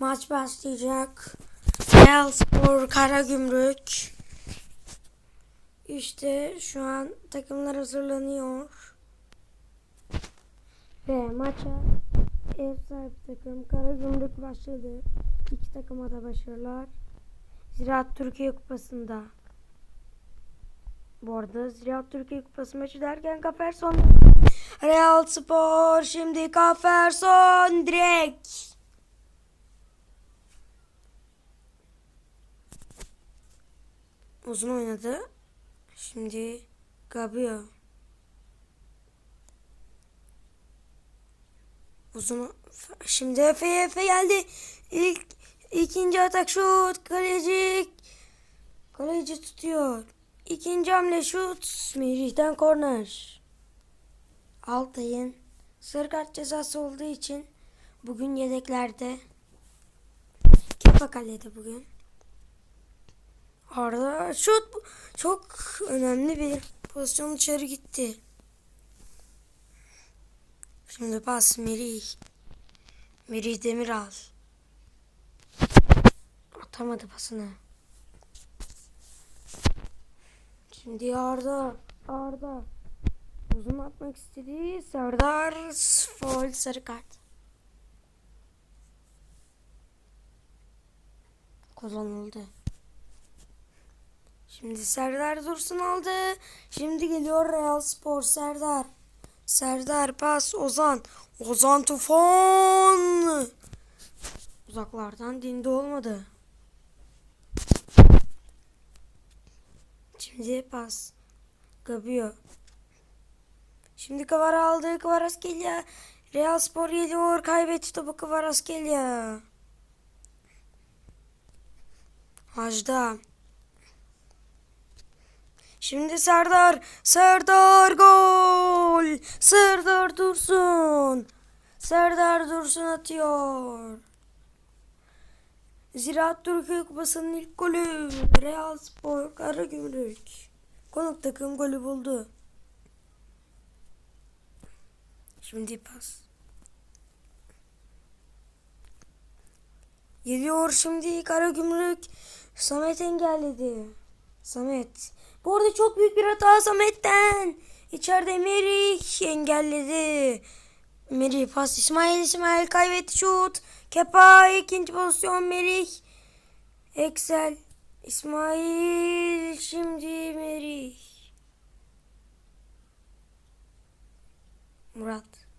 Maç başlayacak. Real Spor Karagümrük. İşte şu an takımlar hazırlanıyor. Ve maça ev sahibi takım Karagümrük başladı. İki takıma da başarılar. Ziraat Türkiye Kupası'nda. Bu arada Ziraat Türkiye Kupası maçı derken Kaferson Real Spor şimdi Kaferson direkt. Uzun oynadı. Şimdi Gabio. Uzun şimdi Efe Efe geldi. İlk ikinci atak şut kaleci kaleci tutuyor. İkinci hamle şut Merih'ten korner. Altay'ın sarı kart cezası olduğu için bugün yedeklerde. Kepa kalede bugün. Arda şut çok önemli bir pozisyon içeri gitti. Şimdi pas Merih. Merih Demiral. Atamadı pasını. Şimdi Arda. Arda. Uzun atmak istedi. Serdar foul sarı kart. Kullanıldı. Şimdi Serdar Dursun aldı. Şimdi geliyor Real Spor Serdar. Serdar pas Ozan. Ozan Tufan. Uzaklardan dindi olmadı. Şimdi pas. Gabio. Şimdi Kavara aldı. Kvaratskhelia. Real Spor geliyor. Kaybetti topu Kvaratskhelia. Hacda. Şimdi Serdar. Serdar gol. Serdar Dursun. Serdar Dursun atıyor. Ziraat Türkiye Kupası'nın ilk golü. Real Spor Karagümrük. Konuk takım golü buldu. Şimdi pas. Geliyor şimdi Karagümrük. Samet engelledi. Samet. Bu arada çok büyük bir hata Samet'ten. İçeride Merih engelledi. Merih pas İsmail İsmail kaybetti şut. Kepa ikinci pozisyon Merih. Excel. İsmail şimdi Merih. Murat.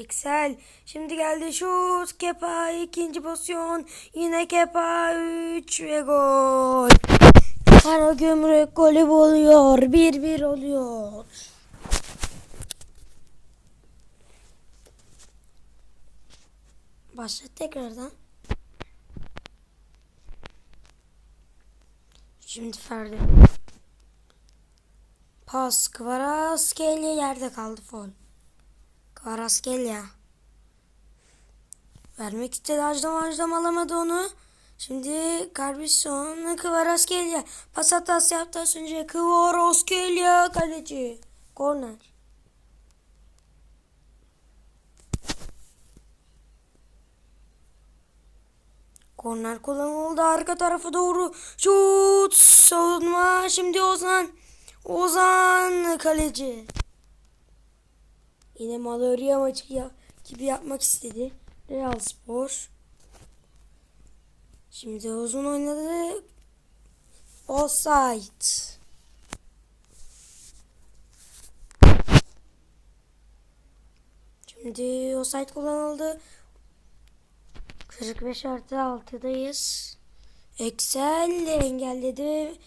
Excel. Şimdi geldi şut. Kepa ikinci pozisyon. Yine Kepa 3 ve gol. Karagümrük golü buluyor. 1-1 oluyor. Başlat tekrardan. Şimdi Ferdi. Pas Kvaratskhelia yerde kaldı fol. Kvaratskhelia. Vermek istedi Ajdam Ajdam alamadı onu. Şimdi Garbison Kvaratskhelia. Pas hatası yaptı az önce. Kvaratskhelia kaleci. Korner. Korner kullanıldı arka tarafa doğru. Şut savunma. Şimdi Ozan. Ozan kaleci. Yine Malloria maçı ya, gibi yapmak istedi. Real Spor. Şimdi uzun oynadı. Offside. Şimdi offside kullanıldı. 45 artı 6'dayız. Excel engelledi.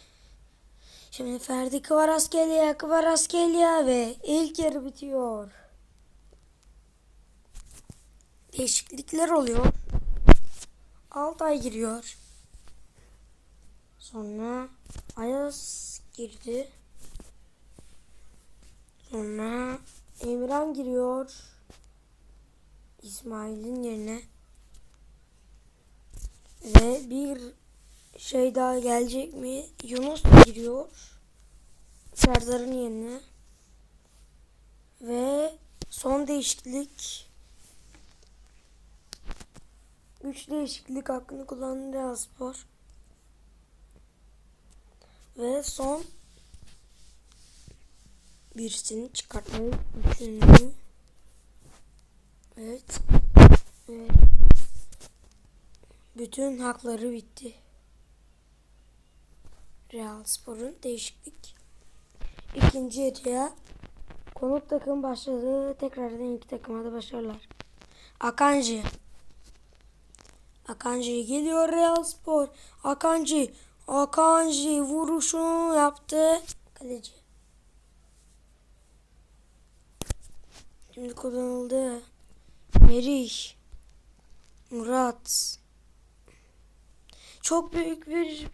Şimdi Ferdi Kvaratskhelia, Kvaratskhelia ve ilk yarı bitiyor. Değişiklikler oluyor. Altay giriyor. Sonra Ayaz girdi. Sonra Emirhan giriyor. İsmail'in yerine. Ve bir şey daha gelecek mi? Yunus giriyor. Serdar'ın yerine. Ve son değişiklik Güç değişiklik hakkını kullanan Real Spor. Ve son birisini çıkartmayı düşündü. Evet. Evet. Bütün hakları bitti. Real Spor'un değişiklik. İkinci yarıya konuk takım başladı. Tekrardan iki takıma da başarılar. Akanji. Akanji geliyor Real Spor. Akanji. Akanji vuruşunu yaptı. Kaleci. Şimdi kullanıldı. Merih. Murat. Çok büyük bir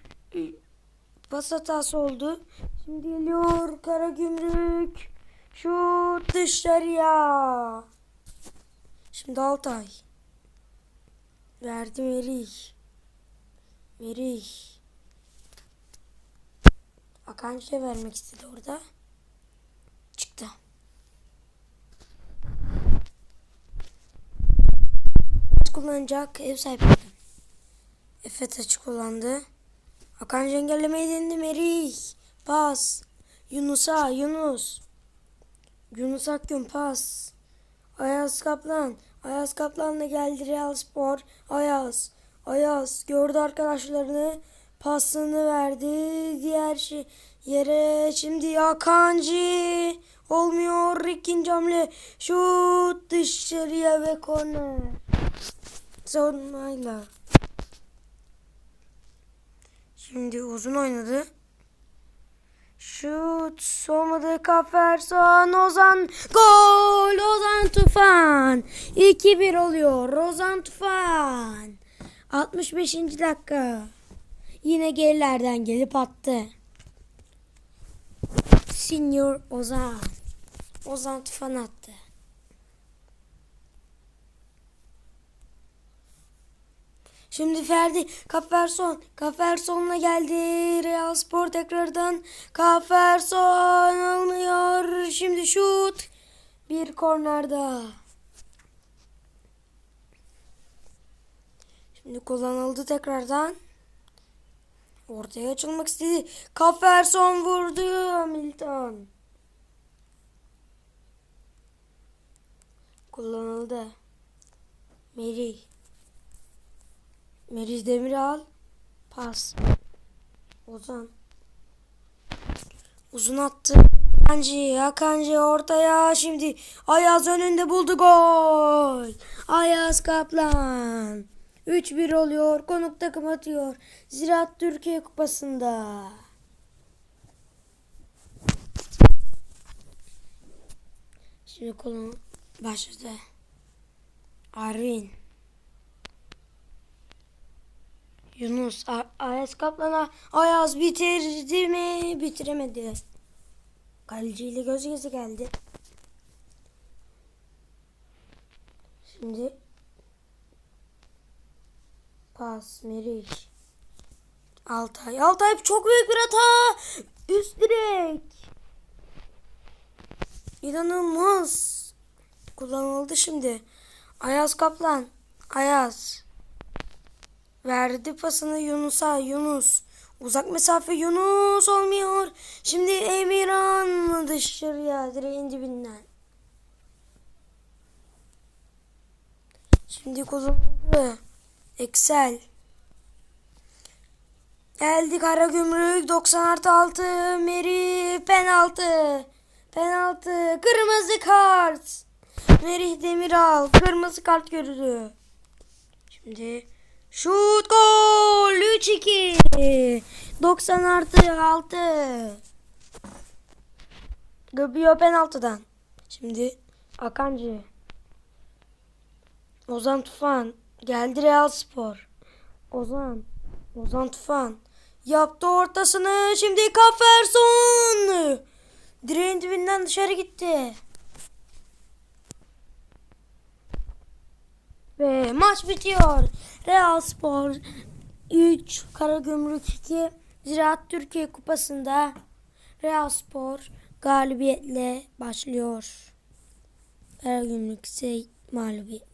pas hatası oldu. Şimdi geliyor Karagümrük. Şut dışarıya. Şimdi Altay. Verdi Merih. Merih. Akanji'ye vermek istedi orada. Çıktı. kullanacak ev sahipleri. Efe taçı kullandı. Akanji engellemeyi denedi Merih. Pas. Yunus'a Yunus. Yunus Akgün pas. Ayaz Kaplan. Ayaz Kaplan da geldi Real Spor. Ayaz. Ayaz gördü arkadaşlarını. Pasını verdi. Diğer şey yere şimdi Akanji. Olmuyor ikinci hamle. Şut dışarıya ve korner. Savunmayla. Şimdi uzun oynadı. Şut olmadı Kaferson Ozan gol! Ozan Tufan. 2-1 oluyor Ozan Tufan. 65. dakika. Yine gerilerden gelip attı. Senior Ozan. Ozan Tufan attı Şimdi Ferdi Kaferson Kaferson'la geldi. Real Spor tekrardan. Kaferson almıyor şimdi şut. Bir kornerde Şimdi kullanıldı tekrardan. Ortaya açılmak istedi. Kaferson vurdu Hamilton. Kullanıldı. Merih Meriç Demiral. Pas. Ozan. Uzun attı. Akancı, Akancı ortaya. Şimdi Ayaz önünde buldu gol. Ayaz Kaplan. 3-1 oluyor. Konuk takım atıyor. Ziraat Türkiye Kupası'nda. Şimdi konu başladı. Arvin. Yunus A- Ayaz Kaplan'a Ayaz bitirdi mi? Bitiremedi. Kaleciyle göz göze geldi. Şimdi pas Meriç. Altay. Altay çok büyük bir hata. Üst direk. İnanılmaz. Kullanıldı şimdi. Ayaz Kaplan. Ayaz. Verdi pasını Yunus'a. Yunus. Uzak mesafe Yunus olmuyor. Şimdi Emirhan dışarıya direğin dibinden. Şimdi kullanıldı. Excel. Geldi Karagümrük 90 artı 6 Merih penaltı. Penaltı. Kırmızı kart. Merih Demiral kırmızı kart gördü. Şimdi Şut gol! 3-2 90 artı 6 Gabio penaltıdan. Şimdi Akancı Ozan Tufan. Geldi Real Spor. Ozan. Ozan Tufan. Yaptı ortasını. Şimdi Kaferson. Direğin dibinden dışarı gitti Ve maç bitiyor. Real Spor 3, Karagümrük 2, Ziraat Türkiye Kupası'nda Real Spor galibiyetle başlıyor. Karagümrük ise mağlubiyetle.